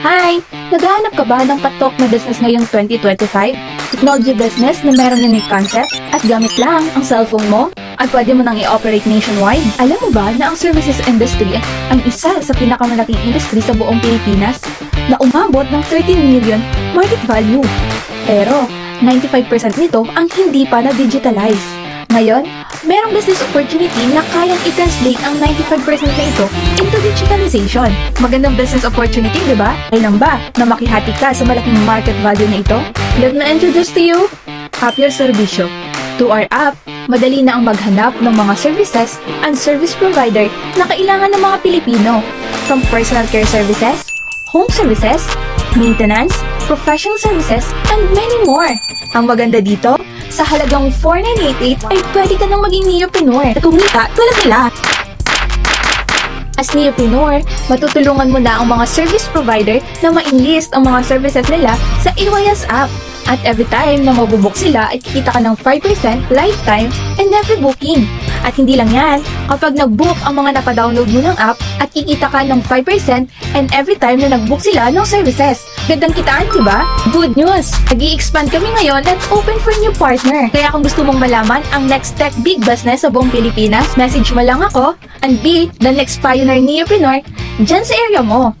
Hi! Naghahanap ka ba ng patok na business ngayong 2025? Technology business na merong unique concept at gamit lang ang cellphone mo at pwede mo nang i-operate nationwide. Alam mo ba na ang services industry ang isa sa pinakamalaking industry sa buong Pilipinas na umabot ng 13 million market value. Pero 95% nito ang hindi pa na-digitalize. Ngayon, merong business opportunity na kayang i-translate ang 95% na ito into digitalization. Magandang business opportunity, di ba? Ay lang ba na makihati ka sa malaking market value na ito? Let me introduce to you Happier Servicio. To our app, madali na ang maghanap ng mga services and service provider na kailangan ng mga Pilipino. From personal care services, home services, maintenance, professional services, and many more. Ang maganda dito, sa halagang 4988 ay pwede ka nang maging neopreneur at kumita tulad nila. As neopreneur, matutulungan mo na ang mga service provider na ma-enlist ang mga services nila sa AYS app. At every time na mabubook sila ay kikita ka ng 5% lifetime and every booking. At hindi lang yan, kapag nag-book ang mga napadownload mo ng app at kikita ka ng 5% and every time na nag-book sila ng services. Gandang kitaan, di ba? Good news! nag expand kami ngayon at open for new partner. Kaya kung gusto mong malaman ang next tech big business sa buong Pilipinas, message mo lang ako and be the next pioneer neopreneur dyan sa area mo.